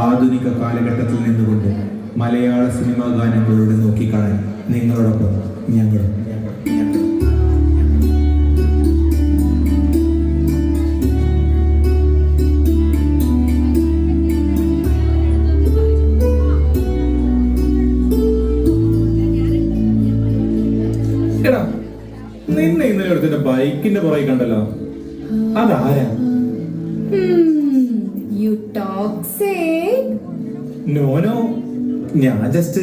ആധുനിക കാലഘട്ടത്തിൽ നിന്നുകൊണ്ട് മലയാള സിനിമാ ഗാനങ്ങളിലൂടെ നോക്കിക്കാണാൻ നിങ്ങളോടൊപ്പം ഞങ്ങൾ എടാ നിന്നെ ഇന്നലെ എടുത്തിട്ട് ബൈക്കിന്റെ പുറകെ കണ്ടല്ലോ. അതാരാ? ടോക്സിക് നോ നോ ഞാൻ ജസ്റ്റ്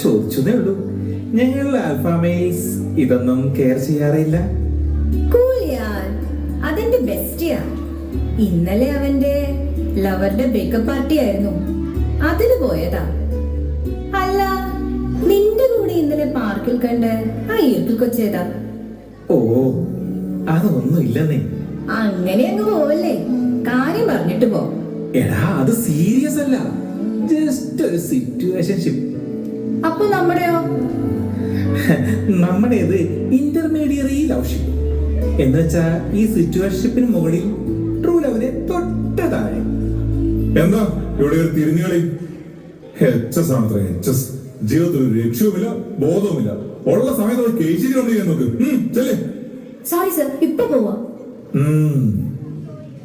ചോദിച്ചതേ ഉള്ളൂ. ഞങ്ങൾ ആൽഫാമേസ് ഇതൊന്നും കെയർ ചെയ്യാറില്ല. അതെന്റെ ബെസ്റ്റിയാ ഇന്നലെ അവന്റെ ലവറുടെ ബ്രേക്കപ്പ് പാർട്ടി ആയിരുന്നു. അതിന് പോയതാ. അല്ല നിന്റെ കൂടെ ഇന്നലെ പാർക്കിൽ കണ്ട് ആ ഈർക്കിൽ കൊച്ചേതാ. ഓ അതൊന്നും ഇല്ലെന്നേ അങ്ങനെ അങ്ങ് പോവല്ലേ? കാര്യം പറഞ്ഞിട്ട് പോ. എടാ അത് സീരിയസ് അല്ല. ജസ്റ്റ് ഒരു സിറ്റുവേഷൻഷിപ്പ് അപ്പൊ നമ്മുടെയോ? നമ്മുടേത് ഇന്റർമീഡിയറി ലവ്ഷിപ്പ് എന്ന് വെച്ചാ ഈ സിറ്റുവേഷൻഷിപ്പിന് മുകളിൽ ട്രൂ ലവിനെ തൊട്ട താഴെ. എന്താ? ഇവിടെ ഒരു തിരിഞ്ഞുകളി എച്ച് എസ് ആണത്രേ എച്ച്എസ് ജീവിതത്തിൽ ഒരു ലക്ഷ്യവുമില്ല ബോധവുമില്ല. ഉള്ള സമയത്ത് ഒരു കേച്ചിരി കൊണ്ടിരിക്കാൻ നോക്ക്. ഉം, സോറി സർ ഇപ്പൊ പോവാ.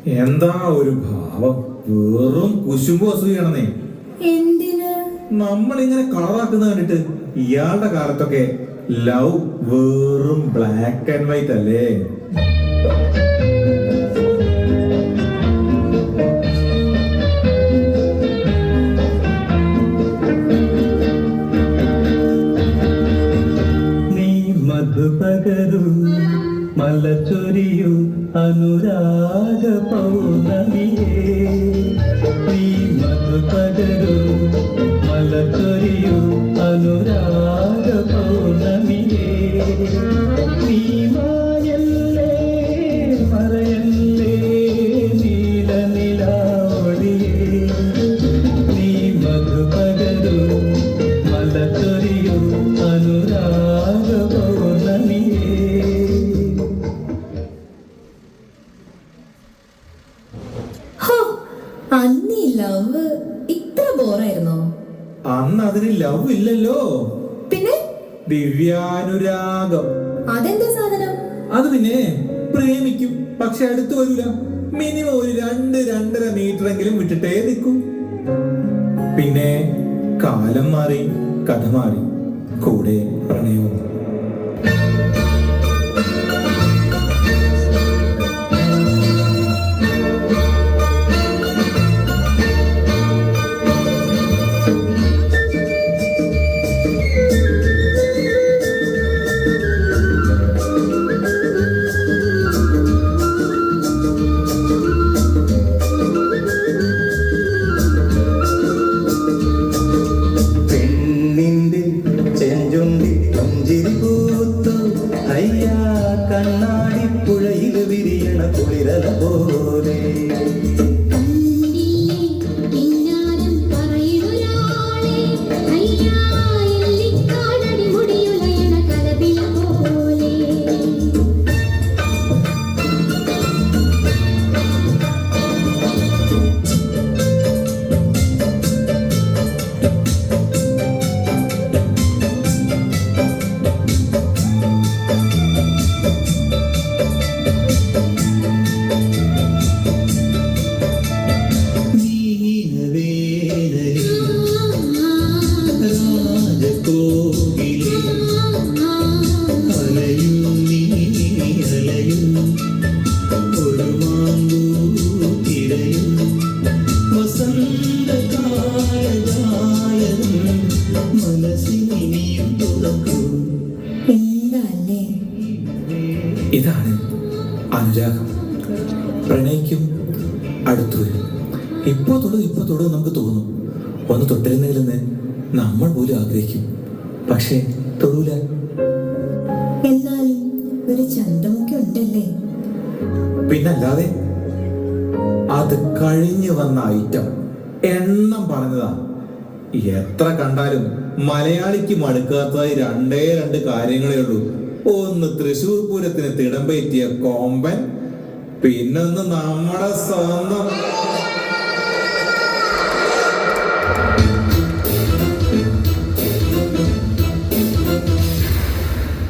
എന്താ ഒരു ഭാവം? വെറും കുശുമ്പ് അസൂയാണെന്നേ എന്തിന്? നമ്മൾ ഇങ്ങനെ കളറാക്കുന്ന കണ്ടിട്ട് ഇയാളുടെ കാലത്തൊക്കെ ലവ് വെറും ബ്ലാക്ക് ആൻഡ് വൈറ്റ് അല്ലേ? നീ മധുപകരു മലച്ചൊരിയു അനുരാഗ പൗർണമിയേ. ഇല്ലല്ലോ പിന്നെ? ദിവ്യാനുരാഗം. അതെന്താ സാധനം? അത് പിന്നെ പ്രേമിക്കും പക്ഷെ അടുത്ത് വരൂല. മിനിമം ഒരു രണ്ട് രണ്ടര മീറ്റർ എങ്കിലും വിട്ടിട്ടേ നിൽക്കും. പിന്നെ കാലം മാറി കഥ മാറി. കൂടെ പ്രണയവും. ഇതാണ് അനുരാഗം. പ്രണയിക്കും അടുത്തു വരും. ഇപ്പോ തൊടും ഇപ്പോ തൊടും നമുക്ക് തോന്നും. ഒന്ന് തൊട്ടിരുന്നെങ്കിലെന്ന് നമ്മൾ പോലും ആഗ്രഹിക്കും. പക്ഷേ തൊടൂല. എന്നാലും ഒരു ചന്തമൊക്കെ ഉണ്ടല്ലേ? പിന്നല്ലാതെ അത് കഴിഞ്ഞു വന്ന ഐറ്റം എണ്ണം പറഞ്ഞതാ. എത്ര കണ്ടാലും മലയാളിക്ക് മടുക്കാത്തതായി രണ്ടേ രണ്ട് കാര്യങ്ങളേ ഉള്ളൂ. ഒന്ന് തൃശൂർ പൂരത്തിന് തിടം പേറ്റിയ കോമ്പൻ പിന്നൊന്ന് നമ്മുടെ സ്വന്തം.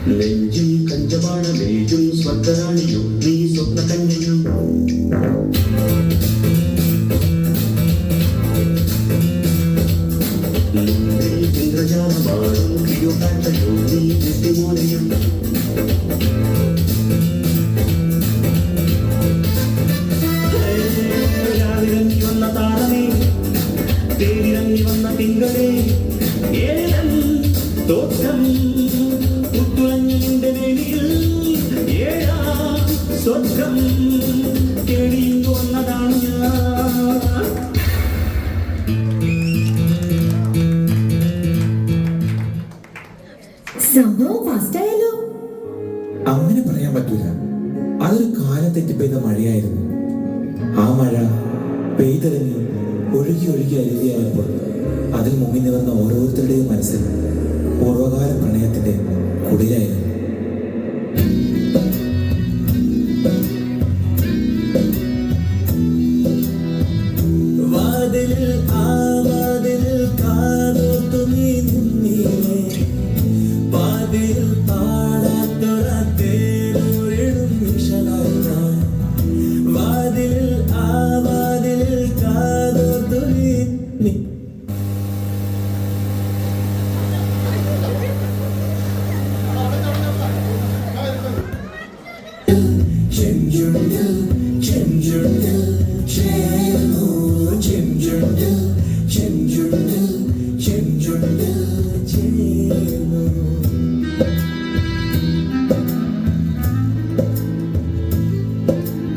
നെഞ്ചും കഞ്ചമാണ് നെയ്യും സ്വർഗരാണിയും നീ സ്വപ്ന കഞ്ഞയും Indrajana Baru, Cleopatra Jolie, Testimonium. പറ്റൂല അതൊരു കാലം തെറ്റി പെയ്ത മഴയായിരുന്നു. ആ മഴ പെയ്തിറങ്ങി ഒഴുകി ഒഴുകി അരുതിയായപ്പോൾ അതിൽ മുങ്ങി നിവർന്ന ഓരോരുത്തരുടെയും മനസ്സിൽ പൂർവകാല പ്രണയത്തിന്റെ കുടിലായിരുന്നു.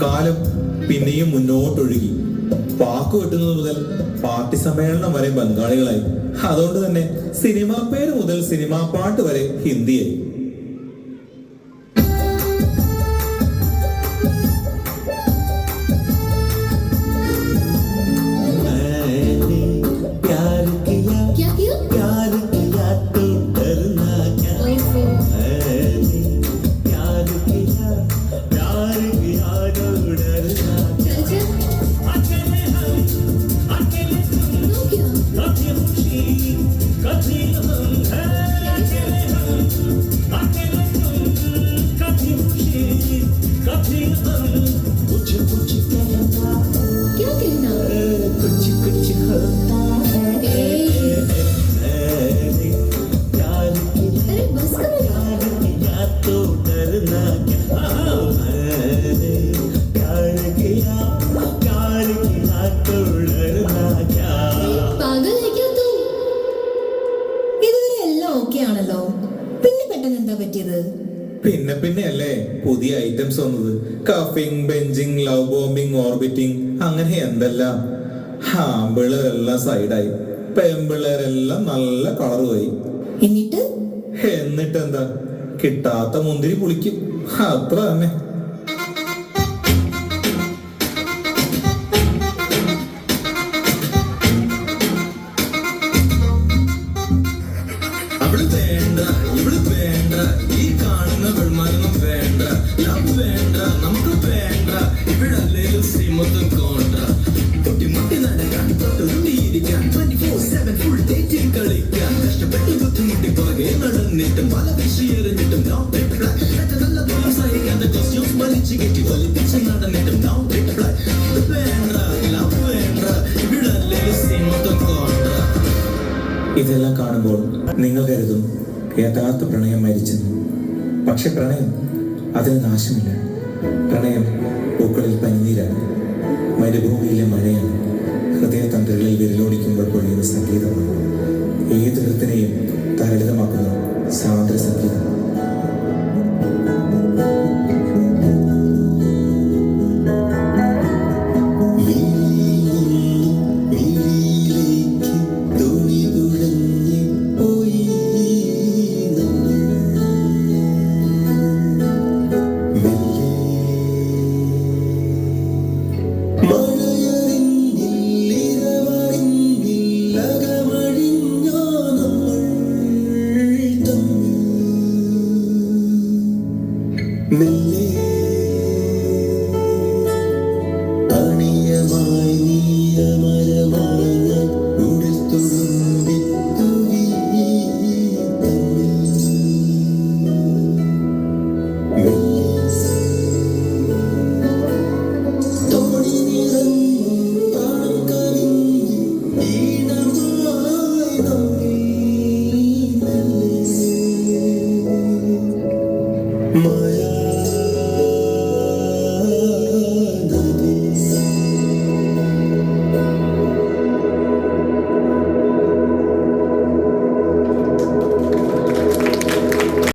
കാലം പിന്നെയും മുന്നോട്ടൊഴുകി. പാക്ക് വെട്ടുന്നത് മുതൽ പാർട്ടി സമ്മേളനം വരെ ബംഗാളികളായി. അതുകൊണ്ട് തന്നെ സിനിമാ പേര് മുതൽ സിനിമാ പാട്ട് വരെ ഹിന്ദിയായി. പിന്നെ പിന്നെ അല്ലേ പുതിയ ഐറ്റംസ് വന്നത്. Cuffing benching love bombing orbiting അങ്ങനെ എന്തെല്ലാം. ആമ്പിളരെല്ലാം സൈഡായി പെമ്പിളരെല്ലാം നല്ല കളർ പോയി. എന്നിട്ട്? എന്നിട്ട് എന്താ കിട്ടാത്ത മുന്തിരി പുളിക്കും. അത്ര തന്നെ. കാണുന്ന മരണം വേണ്ട. ലവ് വേണ്ട നമുക്ക് വേണ്ട. ഇവിടല്ലേലും ശ്രീമൊത്തം കോണ്ട. നടക്കാൻ തൊട്ടുരുണ്ടിയിരിക്കാൻ ട്വന്റി ഫോർ സെവൻ ഫുൾ ഡേറ്റിൽ കളിക്കാൻ. കഷ്ടപ്പെട്ട് ബുദ്ധിമുട്ടി പുറകെ നടന്നിട്ടും പല വിഷയെറിഞ്ഞിട്ടും ലവ് ഇതെല്ലാം കാണുമ്പോൾ നിങ്ങൾ കരുതും യഥാർത്ഥ പ്രണയം മരിച്ചെന്ന്. പക്ഷെ പ്രണയം അതിന് നാശമില്ല. പ്രണയം പൂക്കളിൽ പനിനീരാണ്. മരുഭൂമിയിലെ മഴയാണ്. ഹൃദയതന്ത്രകളിൽ വിരലോടിക്കുമ്പോൾ പൊഴിയുന്ന സംഗീതമാണ്. ഏത് ഹൃത്തിനെയും തരളിതമാക്കുന്ന സ്വാതന്ത്ര്യ സംഗീതം മറ